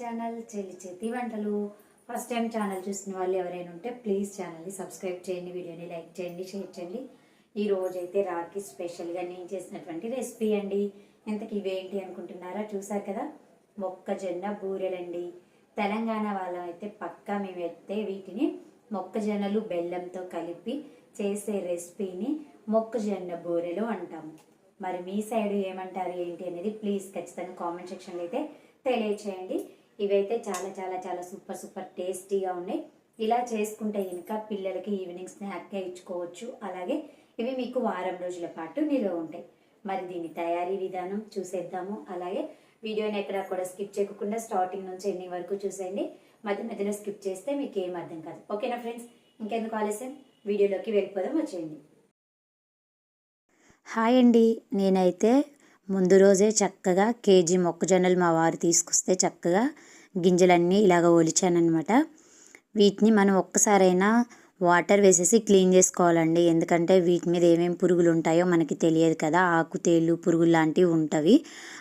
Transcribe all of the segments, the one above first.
Channel చెల్లి చేతి వంటలు. ఫస్ట్ టైం ఛానల్ చూసిన వాళ్ళు ఎవరైనా ఉంటే ప్లీజ్ ఛానల్ని సబ్స్క్రైబ్ చేయండి వీడియోని లైక్ చేయండి షేర్ చేయండి. ఈ రోజైతే అయితే రాకి స్పెషల్గా నేను చేసినటువంటి రెసిపీ అండి. ఇంతకు ఇవేంటి అనుకుంటున్నారా? చూసారు కదా? మొక్కజొన్న బూరెలండి. తెలంగాణ వాళ్ళం అయితే పక్కా మేమైతే వీటిని మొక్కజొన్నలు బెల్లంతో కలిపి చేసే రెసిపీని మొక్కజొన్న బూరెలు అంటాము. మరి మీ సైడ్ ఏమంటారు ఏంటి అనేది ప్లీజ్ ఖచ్చితంగా కామెంట్ సెక్షన్లో అయితే తెలియచేయండి. ఇవైతే చాలా చాలా చాలా సూపర్ సూపర్ టేస్టీగా ఉన్నాయి. ఇలా చేసుకుంటే ఇంకా పిల్లలకి ఈవినింగ్ స్నాక్గా ఇచ్చుకోవచ్చు. అలాగే ఇవి మీకు వారం రోజుల పాటు నిల్వ ఉంటాయి. మరి దీని తయారీ విధానం చూసేద్దాము. అలాగే వీడియోని ఎక్కడ కూడా స్కిప్ చేయకుండా స్టార్టింగ్ నుంచి ఎన్ని వరకు చూసేయండి. మధ్య మధ్యలో స్కిప్ చేస్తే మీకు ఏం అర్థం కాదు. ఓకేనా ఫ్రెండ్స్? ఇంకెందుకు ఆలస్యం? వీడియోలోకి వెళ్ళిపోదాం వచ్చేయండి. హాయ్ అండి. నేనైతే ముందు రోజే చక్కగా కేజీ మొక్కజొన్నలు మా వారు తీసుకొస్తే చక్కగా గింజలన్నీ ఇలాగ ఒలిచానమాట వీటిని మనం ఒక్కసారైనా వాటర్ వేసేసి క్లీన్ చేసుకోవాలండి. ఎందుకంటే వీటి మీద ఏమేమి పురుగులు ఉంటాయో మనకి తెలియదు కదా. ఆకు తేళ్ళు పురుగులు లాంటివి ఉంటవి.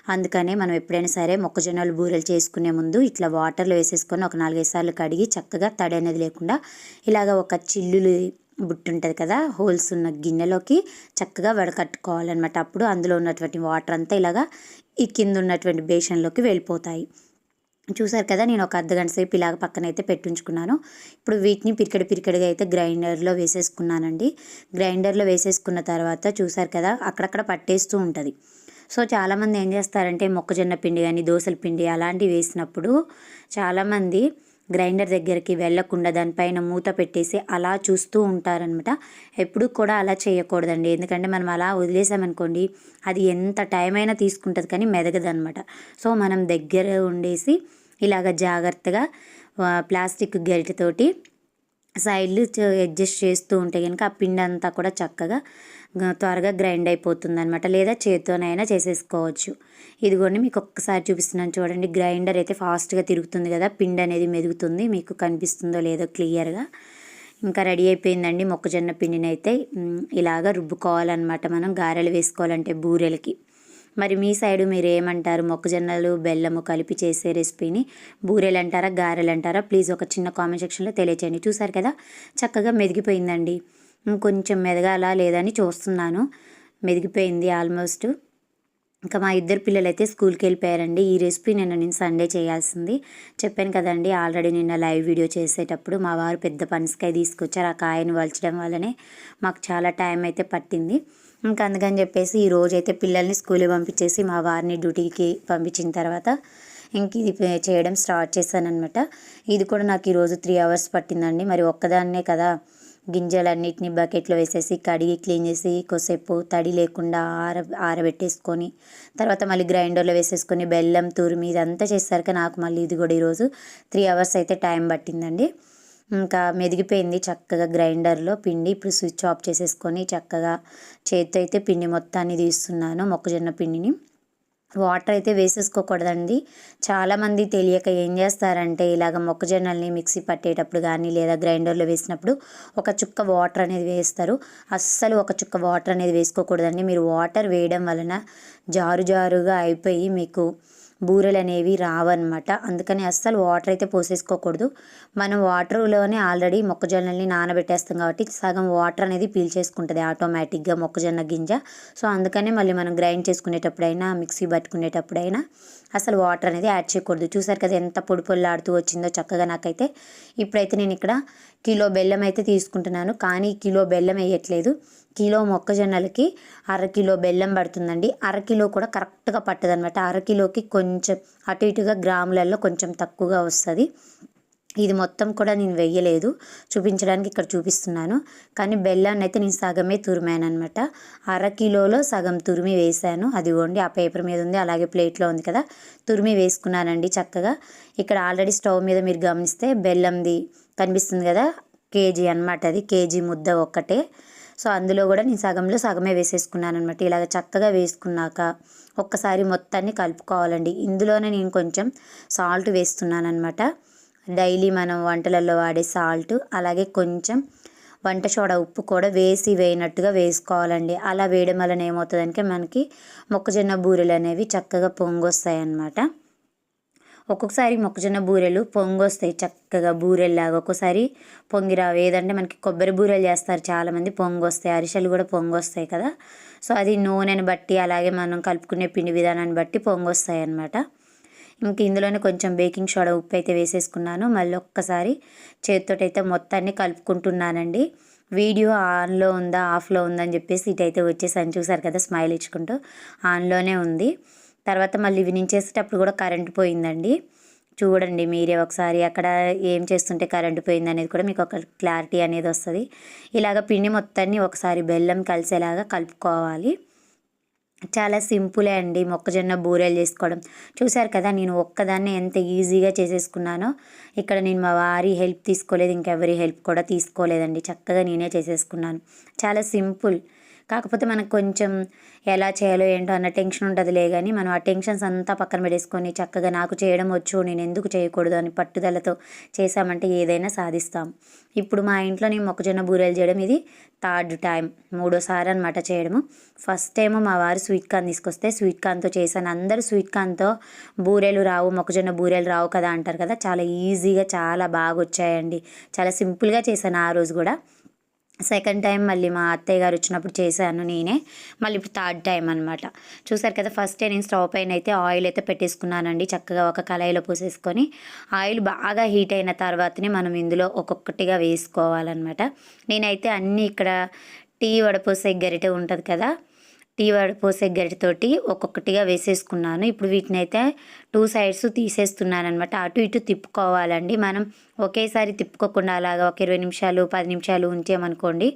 అందుకనే మనం ఎప్పుడైనా సరే మొక్కజొన్నలు బూరెలు చేసుకునే ముందు ఇట్లా వాటర్లో వేసేసుకొని ఒక నాలుగైదు సార్లు కడిగి చక్కగా తడి అనేది లేకుండా ఇలాగ ఒక చిల్లులు బుట్ట ఉంటుంది కదా హోల్స్ ఉన్న గిన్నెలోకి చక్కగా వడకట్టుకోవాలన్నమాట. అప్పుడు అందులో ఉన్నటువంటి వాటర్ అంతా ఇలాగా ఈ కింద ఉన్నటువంటి బేషన్లోకి వెళ్ళిపోతాయి. చూసారు కదా నేను ఒక అర్ధ గంట సేపు ఇలాగ పక్కన అయితే పెట్టించుకున్నాను. ఇప్పుడు వీటిని పిరికడి పిరికడిగా అయితే గ్రైండర్లో వేసేసుకున్నానండి. గ్రైండర్లో వేసేసుకున్న తర్వాత చూసారు కదా అక్కడక్కడ పట్టేస్తూ ఉంటుంది. సో చాలామంది ఏం చేస్తారంటే మొక్కజొన్న పిండి కానీ దోసల పిండి అలాంటివి వేసినప్పుడు చాలామంది గ్రైండర్ దగ్గరికి వెళ్ళకుండా దానిపైన మూత పెట్టేసి అలా చూస్తూ ఉంటారనమాట ఎప్పుడు కూడా అలా చేయకూడదండి. ఎందుకంటే మనం అలా వదిలేసామనుకోండి అది ఎంత టైం అయినా తీసుకుంటుంది కానీ మెదగదనమాట సో మనం దగ్గర ఉండేసి ఇలాగ జాగ్రత్తగా ప్లాస్టిక్ గరిటెతోటి సైడ్లు అడ్జస్ట్ చేస్తూ ఉంటే కనుక ఆ పిండి అంతా కూడా చక్కగా త్వరగా గ్రైండ్ అయిపోతుంది అనమాట లేదా చేత్తోనైనా చేసేసుకోవచ్చు. ఇదిగోండి మీకు ఒక్కసారి చూపిస్తున్నాను చూడండి. గ్రైండర్ అయితే ఫాస్ట్గా తిరుగుతుంది కదా పిండి అనేది మెదుగుతుంది. మీకు కనిపిస్తుందో లేదో క్లియర్గా. ఇంకా రెడీ అయిపోయిందండి మొక్కజొన్న పిండిని అయితే ఇలాగ రుబ్బుకోవాలన్నమాట మనం గారెలు వేసుకోవాలంటే బూరెలకి. మరి మీ సైడు మీరు ఏమంటారు మొక్కజొన్నలు బెల్లము కలిపి చేసే రెసిపీని బూరెలు అంటారా గారెలు అంటారా ప్లీజ్ ఒక చిన్న కామెంట్ సెక్షన్లో తెలియచేయండి. చూసారు కదా? చక్కగా మెదిగిపోయిందండి. ఇంకొంచెం మెదగాల లేదని చూస్తున్నాను. మెదిగిపోయింది ఆల్మోస్ట్. ఇంకా మా ఇద్దరు పిల్లలు అయితే స్కూల్కి వెళ్ళిపోయారండి. ఈ రెసిపీ నిన్న నేను సండే చేయాల్సింది. చెప్పాను కదండి ఆల్రెడీ నిన్న లైవ్ వీడియో చేసేటప్పుడు మా వారు పెద్ద పనసకాయ తీసుకొచ్చారు. ఆ కాయను వలచడం వల్లనే మాకు చాలా టైం అయితే పట్టింది. ఇంకా అందుకని చెప్పేసి ఈ రోజైతే అయితే పిల్లల్ని స్కూల్కి పంపించేసి మా వారిని డ్యూటీకి పంపించిన తర్వాత ఇంక ఇది చేయడం స్టార్ట్ చేశాను అనమాట ఇది కూడా నాకు ఈరోజు త్రీ అవర్స్ పట్టిందండి. మరి ఒక్కదాన్నే కదా. గింజలన్నిటిని బకెట్లో వేసేసి కడిగి క్లీన్ చేసి కొసేపు తడి లేకుండా ఆర ఆరబెట్టేసుకొని తర్వాత మళ్ళీ గ్రైండర్లో వేసేసుకొని బెల్లం తురిమి ఇదంతా చేసరికి నాకు మళ్ళీ ఇది కూడా ఈరోజు త్రీ అవర్స్ అయితే టైం పట్టిందండి. ఇంకా మెదిగిపోయింది చక్కగా గ్రైండర్లో పిండి. ఇప్పుడు స్విచ్ ఆఫ్ చేసేసుకొని చక్కగా చేతితో అయితే పిండి మొత్తాన్ని తీస్తున్నాను మొక్కజొన్న పిండిని. వాటర్ అయితే వేసేసుకోకూడదండి. చాలామంది తెలియక ఏం చేస్తారంటే ఇలాగ మొక్కజొన్నల్ని మిక్సీ పట్టేటప్పుడు కానీ లేదా గ్రైండర్లో వేసినప్పుడు ఒక చుక్క వాటర్ అనేది వేస్తారు. అస్సలు ఒక చుక్క వాటర్ అనేది వేసుకోకూడదండి. మీరు వాటర్ వేయడం వలన జారు జారుగా అయిపోయి మీకు బూరెలు అనేవి రావన్నమాట. అందుకని అస్సలు వాటర్ అయితే పోసేసుకోకూడదు. మనం వాటర్లోనే ఆల్రెడీ మొక్కజొన్నల్ని నానబెట్టేస్తాం కాబట్టి సగం వాటర్ అనేది పీల్చేసుకుంటుంది ఆటోమేటిక్గా మొక్కజొన్న గింజ. సో అందుకనే మళ్ళీ మనం గ్రైండ్ చేసుకునేటప్పుడైనా మిక్సీ పట్టుకునేటప్పుడైనా అసలు వాటర్ అనేది యాడ్ చేయకూడదు. చూసారు కదా ఎంత పొడి పొల్లాడుతూ వచ్చిందో చక్కగా నాకైతే. ఇప్పుడైతే నేను ఇక్కడ కిలో బెల్లం అయితే తీసుకుంటున్నాను. కానీ కిలో బెల్లం వేయట్లేదు. కిలో మొక్కజొన్నలకి అరకిలో బెల్లం పడుతుందండి. అరకిలో కూడా కరెక్ట్గా పట్టదనమాట అరకిలోకి అర కిలోకి కొంచెం అటు ఇటుగా గ్రాములలో కొంచెం తక్కువగా వస్తుంది. ఇది మొత్తం కూడా నేను వెయ్యలేదు. చూపించడానికి ఇక్కడ చూపిస్తున్నాను. కానీ బెల్లాన్ని అయితే నేను సగమే తురిమాను అనమాట అర కిలోలో సగం తురిమి వేసాను అది ఇవ్వండి ఆ పేపర్ మీద ఉంది అలాగే ప్లేట్లో ఉంది కదా. తురిమి వేసుకున్నానండి చక్కగా. ఇక్కడ ఆల్రెడీ స్టవ్ మీద మీరు గమనిస్తే బెల్లంది కనిపిస్తుంది కదా కేజీ అనమాట అది కేజీ ముద్ద ఒక్కటే. సో అందులో కూడా నేను సగంలో సగమే వేసేసుకున్నాను అనమాట ఇలాగ చక్కగా వేసుకున్నాక ఒక్కసారి మొత్తాన్ని కలుపుకోవాలండి. ఇందులోనే నేను కొంచెం సాల్ట్ వేస్తున్నాను అనమాట డైలీ మనం వంటలలో వాడే సాల్ట్ అలాగే కొంచెం వంట సోడా ఉప్పు కూడా వేసి వేయనట్టుగా వేసుకోవాలండి. అలా వేయడం వలన ఏమవుతుందంటే మనకి మొక్కజొన్న బూరెలు అనేవి చక్కగా పొంగొస్తాయి అన్నమాట ఒక్కొక్కసారి మొక్కజొన్న బూరెలు పొంగొస్తాయి చక్కగా బూరెల్లాగా. ఒక్కోసారి పొంగిరావు ఏదంటే మనకి కొబ్బరి బూరెలు చేస్తారు చాలామంది పొంగొస్తాయి. అరిసెలు కూడా పొంగొస్తాయి కదా. సో అది నూనెని బట్టి అలాగే మనం కలుపుకునే పిండి విధానాన్ని బట్టి పొంగొస్తాయి అన్నమాట ఇంక ఇందులోనే కొంచెం బేకింగ్ సోడా ఉప్పు అయితే వేసేసుకున్నాను. మళ్ళీ ఒక్కసారి చేతితోటైతే మొత్తాన్ని కలుపుకుంటున్నానండి. వీడియో ఆన్లో ఉందా ఆఫ్లో ఉందా అని చెప్పేసి ఇటైతే వచ్చేసాను. చూసారు కదా స్మైల్ ఇచ్చుకుంటూ ఆన్లోనే ఉంది. తర్వాత మళ్ళీ ఈవినింగ్ చేసేటప్పుడు కూడా కరెంట్ పోయిందండి. చూడండి మీరే ఒకసారి అక్కడ ఏం చేస్తుంటే కరెంటు పోయింది అనేది కూడా మీకు ఒక క్లారిటీ అనేది వస్తుంది. ఇలాగ పిండి మొత్తాన్ని ఒకసారి బెల్లం కలిసేలాగా కలుపుకోవాలి. చాలా సింపులే అండి మొక్కజొన్న బూరెలు చేసుకోవడం. చూశారు కదా నేను ఒక్కదాన్నే ఎంత ఈజీగా చేసేసుకున్నానో. ఇక్కడ నేను మా వారి హెల్ప్ తీసుకోలేదు ఇంకెవరి హెల్ప్ కూడా తీసుకోలేదండి. చక్కగా నేనే చేసేసుకున్నాను. చాలా సింపుల్. కాకపోతే మనకు కొంచెం ఎలా చేయాలో ఏంటో అన్న టెన్షన్ ఉంటుందిలే కానీ మనం ఆ టెన్షన్స్ అంతా పక్కన పెట్టేసుకొని చక్కగా నాకు చేయడం వచ్చు నేను ఎందుకు చేయకూడదు అని పట్టుదలతో చేసామంటే ఏదైనా సాధిస్తాం. ఇప్పుడు మా ఇంట్లో నేను మొక్కజొన్న బూరెలు చేయడం ఇది థర్డ్ టైం మూడోసారి అనమాట చేయడము. ఫస్ట్ టైం మా వారు స్వీట్ కార్న్ తీసుకొస్తే స్వీట్ కార్న్తో చేశాను. అందరూ స్వీట్ కార్న్తో బూరెలు రావు మొక్కజొన్న బూరెలు రావు కదా అంటారు కదా చాలా ఈజీగా చాలా బాగా వచ్చాయండి. చాలా సింపుల్గా చేశాను ఆ రోజు కూడా. సెకండ్ టైం మళ్ళీ మా అత్తయ్య గారు వచ్చినప్పుడు చేశాను నేనే. మళ్ళీ ఇప్పుడు థర్డ్ టైం అనమాట చూసారు కదా ఫస్ట్ డే నేను స్టవ్ పైన అయితే ఆయిల్ అయితే పెట్టేసుకున్నానండి. చక్కగా ఒక కళాయిలో పోసేసుకొని ఆయిల్ బాగా హీట్ అయిన తర్వాతనే మనం ఇందులో ఒక్కొక్కటిగా వేసుకోవాలన్నమాట. నేనైతే అన్నీ ఇక్కడ టీ వడపోసే గరిటె ఉంటుంది కదా టీ పోసే గరిటతోటి ఒక్కొక్కటిగా వేసేసుకున్నాను. ఇప్పుడు వీటిని అయితే టూ సైడ్స్ తీసేస్తున్నాను అనమాట అటు ఇటు తిప్పుకోవాలండి. మనం ఒకేసారి తిప్పుకోకుండా అలాగా ఒక ఇరవై నిమిషాలు పది నిమిషాలు ఉంచామనుకోండి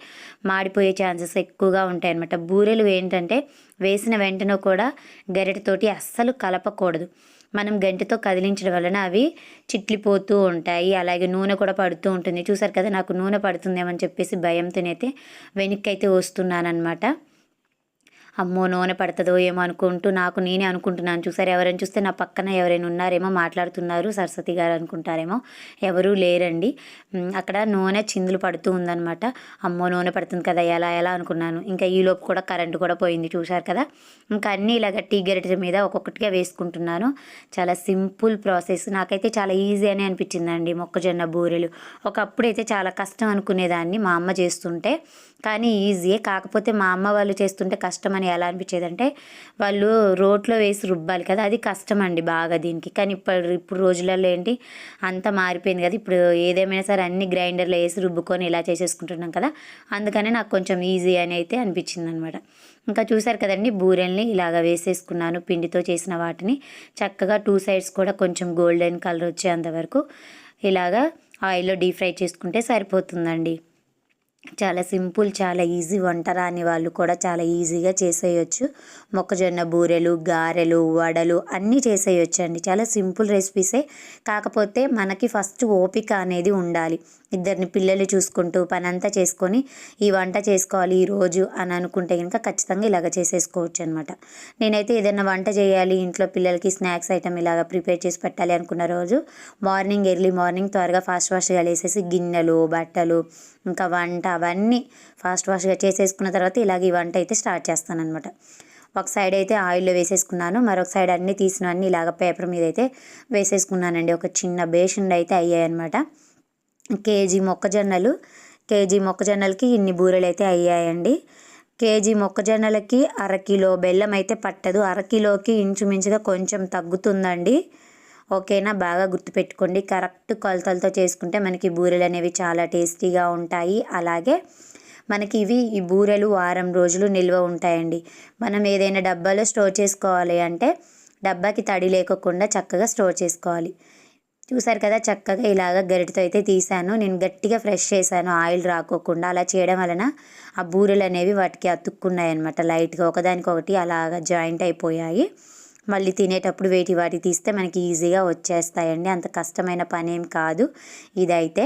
మాడిపోయే ఛాన్సెస్ ఎక్కువగా ఉంటాయి అనమాట బూరెలు ఏంటంటే వేసిన వెంటనే కూడా గరిటతోటి అస్సలు కలపకూడదు. మనం గంటతో కదిలించడం వలన అవి చిట్లిపోతూ ఉంటాయి. అలాగే నూనె కూడా పడుతూ ఉంటుంది. చూసారు కదా నాకు నూనె పడుతుందేమని చెప్పేసి భయంతోనైతే వెనక్కి అయితే వస్తున్నాను అనమాట అమ్మో నూనె పడుతుందో ఏమో అనుకుంటూ నాకు నేనే అనుకుంటున్నాను. చూసారు ఎవరైనా చూస్తే నా పక్కన ఎవరైనా ఉన్నారేమో మాట్లాడుతున్నారు. సరస్వతి గారు అనుకుంటారేమో ఎవరూ లేరండి. అక్కడ నూనె చిందులు పడుతూ ఉందన్నమాట. అమ్మో నూనె పడుతుంది కదా ఎలా ఎలా అనుకున్నాను. ఇంకా ఈ లోపు కూడా కరెంటు కూడా పోయింది చూశారు కదా. ఇంకా అన్నీ ఇలాగ టీ గరిటె మీద ఒక్కొక్కటిగా వేసుకుంటున్నాను. చాలా సింపుల్ ప్రాసెస్. నాకైతే చాలా ఈజీ అని అనిపించిందండి మొక్కజొన్న బూరెలు. ఒకప్పుడైతే చాలా కష్టం అనుకునేదాన్ని మా అమ్మ చేస్తుంటే. కానీ ఈజీయే. కాకపోతే మా అమ్మ వాళ్ళు చేస్తుంటే కష్టం అని ఎలా అనిపించేదంటే వాళ్ళు రోట్లో వేసి రుబ్బాలి కదా అది కష్టం అండి బాగా దీనికి. కానీ ఇప్పుడు ఇప్పుడు రోజులలో ఏంటి అంతా మారిపోయింది కదా. ఇప్పుడు ఏదేమైనా సరే అన్ని గ్రైండర్లో వేసి రుబ్బుకొని ఇలా చేసేసుకుంటున్నాం కదా. అందుకనే నాకు కొంచెం ఈజీ అని అయితే అనిపించింది అనమాట ఇంకా చూసారు కదండి బూరెల్ని ఇలాగ వేసేసుకున్నాను పిండితో చేసిన వాటిని. చక్కగా టూ సైడ్స్ కూడా కొంచెం గోల్డెన్ కలర్ వచ్చేంత వరకు ఇలాగా ఆయిల్లో డీప్ ఫ్రై చేసుకుంటే సరిపోతుందండి. చాలా సింపుల్ చాలా ఈజీ వంట రాని వాళ్ళు కూడా చాలా ఈజీగా చేసేయచ్చు. మొక్కజొన్న బూరెలు గారెలు వడలు అన్నీ చేసేయచ్చు అండి చాలా సింపుల్ రెసిపీసే. కాకపోతే మనకి ఫస్ట్ ఓపిక అనేది ఉండాలి. ఇద్దరిని పిల్లలు చూసుకుంటూ పనంతా చేసుకొని ఈ వంట చేసుకోవాలి ఈరోజు అని అనుకుంటే కనుక ఖచ్చితంగా ఇలాగ చేసేసుకోవచ్చు అనమాట నేనైతే ఏదైనా వంట చేయాలి ఇంట్లో పిల్లలకి స్నాక్స్ ఐటమ్ ఇలాగ ప్రిపేర్ చేసి పెట్టాలి అనుకున్న రోజు మార్నింగ్ ఎర్లీ మార్నింగ్ త్వరగా ఫాస్ట్ ఫాస్ట్గా లేసేసి గిన్నెలు బట్టలు ఇంకా వంట అవన్నీ ఫాస్ట్ ఫాస్ట్గా చేసేసుకున్న తర్వాత ఇలాగ ఈ వంట అయితే స్టార్ట్ చేస్తానమాట ఒక సైడ్ అయితే ఆయిల్లో వేసేసుకున్నాను మరొక సైడ్ అన్నీ తీసిన అన్నీ ఇలాగ పేపర్ మీద అయితే వేసేసుకున్నానండి. ఒక చిన్న బేషన్ అయితే అయ్యాయన్నమాట. కేజీ మొక్కజొన్నలు కేజీ మొక్కజొన్నలకి ఇన్ని బూరెలు అయితే అయ్యాయండి. కేజీ మొక్కజొన్నలకి అరకిలో బెల్లం అయితే పట్టదు. అరకిలోకి ఇంచుమించుగా కొంచెం తగ్గుతుందండి. ఓకేనా? బాగా గుర్తుపెట్టుకోండి. కరెక్ట్ కొలతలతో చేసుకుంటే మనకి బూరెలు అనేవి చాలా టేస్టీగా ఉంటాయి. అలాగే మనకి ఇవి ఈ బూరెలు వారం రోజులు నిల్వ ఉంటాయండి. మనం ఏదైనా డబ్బాలో స్టోర్ చేసుకోవాలి అంటే డబ్బాకి తడి లేకోకుండా చక్కగా స్టోర్ చేసుకోవాలి. చూసారు కదా చక్కగా ఇలాగ గరిటతో అయితే తీసాను. నేను గట్టిగా ఫ్రెష్ చేశాను. ఆయిల్ రాకోకుండా అలా చేయడం వలన ఆ బూరెలు అనేవి వాటికి అతుక్కున్నాయి అనమాట లైట్గా ఒకదానికొకటి అలాగ జాయింట్ అయిపోయాయి. మళ్ళీ తినేటప్పుడు వేటి వాటి తీస్తే మనకి ఈజీగా వచ్చేస్తాయండి. అంత కష్టమైన పని ఏం కాదు. ఇదైతే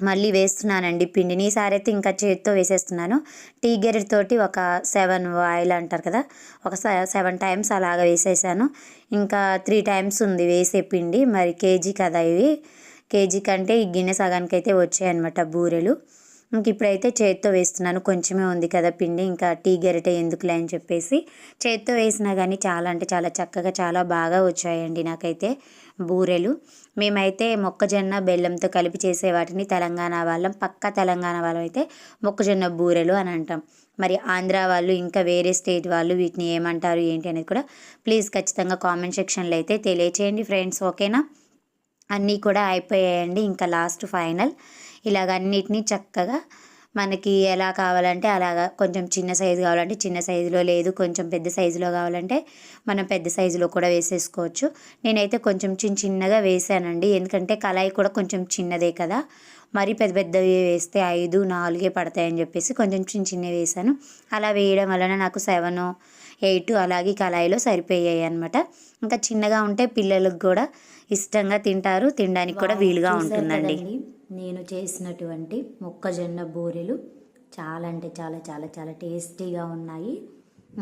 మళ్ళీ వేస్తున్నానండి పిండిని. ఈసారి అయితే ఇంకా చేతితో వేసేస్తున్నాను. టీ గెరెట్తోటి ఒక సెవెన్ ఆయిల్ అంటారు కదా ఒక సెవెన్ టైమ్స్ అలాగ వేసేసాను. ఇంకా త్రీ టైమ్స్ ఉంది వేసే పిండి. మరి కేజీ కదా ఇవి. కేజీ కంటే ఈ గిన్నె సగానికి అయితే వచ్చాయన్నమాట బూరెలు. ఇంక ఇప్పుడైతే చేత్తో వేస్తున్నాను. కొంచెమే ఉంది కదా పిండి. ఇంకా టీ గరిటె ఎందుకులే అని చెప్పేసి చేత్తో వేసినా కానీ చాలా అంటే చాలా చక్కగా చాలా బాగా వచ్చాయండి నాకైతే బూరెలు. మేమైతే మొక్కజొన్న బెల్లంతో కలిపి చేసే వాటిని తెలంగాణ వాళ్ళం. పక్క తెలంగాణ వాళ్ళం అయితే మొక్కజొన్న బూరెలు అని అంటాం. మరి ఆంధ్ర వాళ్ళు ఇంకా వేరే స్టేట్ వాళ్ళు వీటిని ఏమంటారు ఏంటి అనేది కూడా ప్లీజ్ ఖచ్చితంగా కామెంట్ సెక్షన్లో అయితే తెలియచేయండి ఫ్రెండ్స్. ఓకేనా? అన్నీ కూడా అయిపోయాయండి. ఇంకా లాస్ట్ ఫైనల్. ఇలాగ అన్నిటినీ చక్కగా మనకి ఎలా కావాలంటే అలాగా కొంచెం చిన్న సైజు కావాలంటే చిన్న సైజులో లేదు కొంచెం పెద్ద సైజులో కావాలంటే మనం పెద్ద సైజులో కూడా వేసేసుకోవచ్చు. నేనైతే కొంచెం చిన్న చిన్నగా వేసానండి. ఎందుకంటే కళాయి కూడా కొంచెం చిన్నదే కదా. మరి పెద్ద పెద్దవి వేస్తే ఐదు నాలుగే పడతాయని చెప్పేసి కొంచెం చిన్న చిన్నవి వేసాను. అలా వేయడం వలన నాకు సెవెన్ ఎయిట్ అలాగే కళాయిలో సరిపోయాయి అనమాట ఇంకా చిన్నగా ఉంటే పిల్లలకు కూడా ఇష్టంగా తింటారు తినడానికి కూడా వీలుగా ఉంటుందండి. నేను చేసినటువంటి మొక్కజొన్న బూరెలు చాలా అంటే చాలా చాలా చాలా టేస్టీగా ఉన్నాయి.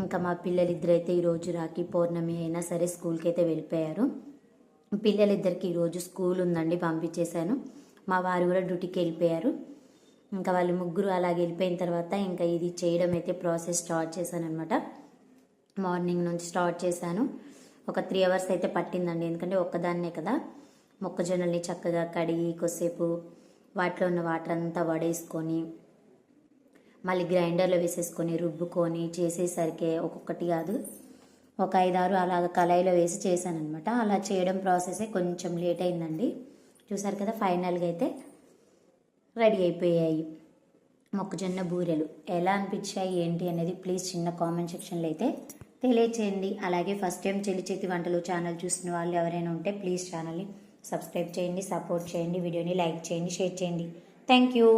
ఇంకా మా పిల్లలిద్దరు అయితే ఈరోజు రాఖీ పౌర్ణమి అయినా సరే స్కూల్కి అయితే వెళ్ళిపోయారు. పిల్లలిద్దరికి ఈరోజు స్కూల్ ఉందండి పంపించేశాను. మా వారు కూడా డ్యూటీకి వెళ్ళిపోయారు. ఇంకా వాళ్ళు ముగ్గురు అలాగే వెళ్ళిపోయిన తర్వాత ఇంకా ఇది చేయడం అయితే ప్రాసెస్ స్టార్ట్ చేశాను అనమాట మార్నింగ్ నుంచి స్టార్ట్ చేశాను. ఒక త్రీ అవర్స్ అయితే పట్టిందండి ఎందుకంటే ఒక్కదాన్నే కదా. మొక్కజొన్నల్ని చక్కగా కడిగి కొద్దిసేపు వాటిలో ఉన్న వాటర్ అంతా వడేసుకొని మళ్ళీ గ్రైండర్లో వేసేసుకొని రుబ్బుకొని చేసేసరికి ఒక్కొక్కటి కాదు ఒక ఐదారు అలాగ కళాయిలో వేసి చేశాను అనమాట అలా చేయడం ప్రాసెసే కొంచెం లేట్ అయిందండి. చూసారు కదా ఫైనల్గా అయితే రెడీ అయిపోయాయి మొక్కజొన్న బూరెలు. ఎలా అనిపించాయి ఏంటి అనేది ప్లీజ్ చిన్న కామెంట్ సెక్షన్లో అయితే తెలియచేయండి. అలాగే ఫస్ట్ టైం చెల్లి చేతి వంటలు ఛానల్ చూసిన వాళ్ళు ఎవరైనా ఉంటే ప్లీజ్ ఛానల్ని సబ్స్క్రైబ్ చేయండి సపోర్ట్ చేయండి వీడియోని లైక్ చేయండి షేర్ చేయండి. Thank you